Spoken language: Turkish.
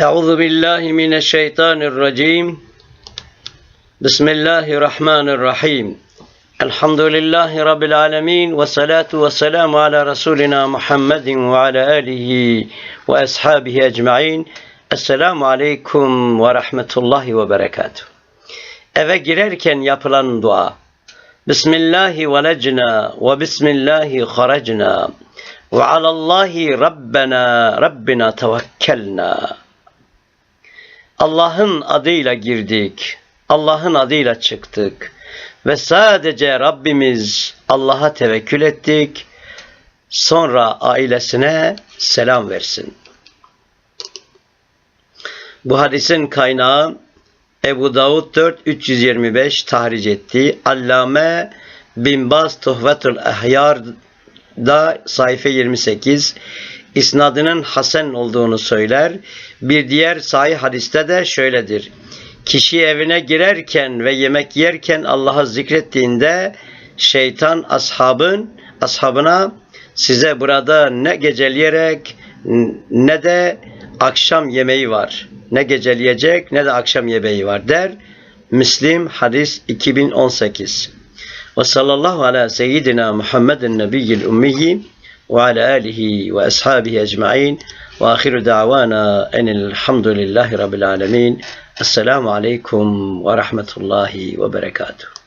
أعوذ بالله من الشيطان الرجيم. بسم الله الرحمن الرحيم. الحمد لله رب العالمين والصلاة والسلام على رسولنا محمد وعلى آله وأصحابه أجمعين. السلام عليكم ورحمة الله وبركاته. Eve girerken yapılan dua. Bismillahi velecna ve bismillahi kharacna ve alallahi rabbena rabbina tevekkelna. Allah'ın adıyla girdik. Allah'ın adıyla çıktık. Ve sadece Rabbimiz Allah'a tevekkül ettik. Sonra ailesine selam versin. Bu hadisin kaynağı Ebu Davud 4 325 tahric ettiği Allame Bin Baz Tuhvetul Ehyar'da sayfa 28 isnadının hasen olduğunu söyler. Bir diğer sahih hadiste de şöyledir. Kişi evine girerken ve yemek yerken Allah'ı zikrettiğinde şeytan ashabın ashabına size burada ne geceleyerek ne de akşam yemeği var. Ne geceleyecek ne de akşam yemeği var der. Müslim hadis 2018. Ve sallallahu ala seyyidina Muhammedin nebiyyil ummiyi وعلى آله وأصحابه أجمعين. وآخر دعوانا أن الحمد لله رب العالمين. السلام عليكم ورحمة الله وبركاته.